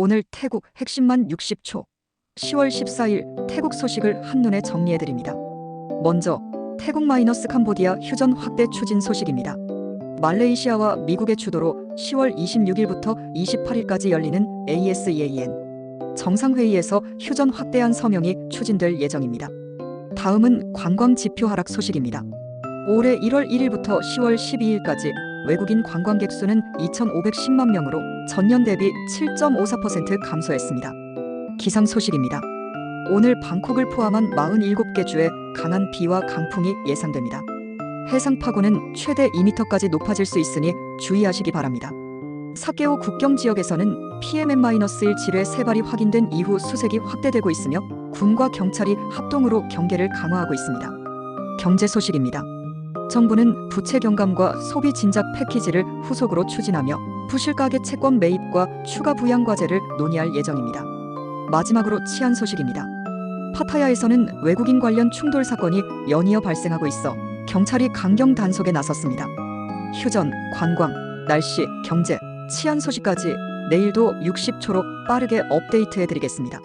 오늘 태국 핵심만 60초. 10월 14일 태국 소식을 한눈에 정리해드립니다. 먼저 태국 마이너스 캄보디아 휴전 확대 추진 소식입니다. 말레이시아와 미국의 주도로 10월 26일부터 28일까지 열리는 ASEAN 정상회의에서 휴전 확대한 서명이 추진될 예정입니다. 다음은 관광 지표 하락 소식입니다. 올해 1월 1일부터 10월 12일까지 외국인 관광객 수는 2,510만 명으로 전년 대비 7.54% 감소했습니다. 기상 소식입니다. 오늘 방콕을 포함한 47개 주에 강한 비와 강풍이 예상됩니다. 해상 파고는 최대 2m까지 높아질 수 있으니 주의하시기 바랍니다. 사케오 국경 지역에서는 PMM-1 질의 세발이 확인된 이후 수색이 확대되고 있으며 군과 경찰이 합동으로 경계를 강화하고 있습니다. 경제 소식입니다. 정부는 부채 경감과 소비 진작 패키지를 후속으로 추진하며 부실가계 채권 매입과 추가 부양 과제를 논의할 예정입니다. 마지막으로 치안 소식입니다. 파타야에서는 외국인 관련 충돌 사건이 연이어 발생하고 있어 경찰이 강경 단속에 나섰습니다. 휴전, 관광, 날씨, 경제, 치안 소식까지 내일도 60초로 빠르게 업데이트해 드리겠습니다.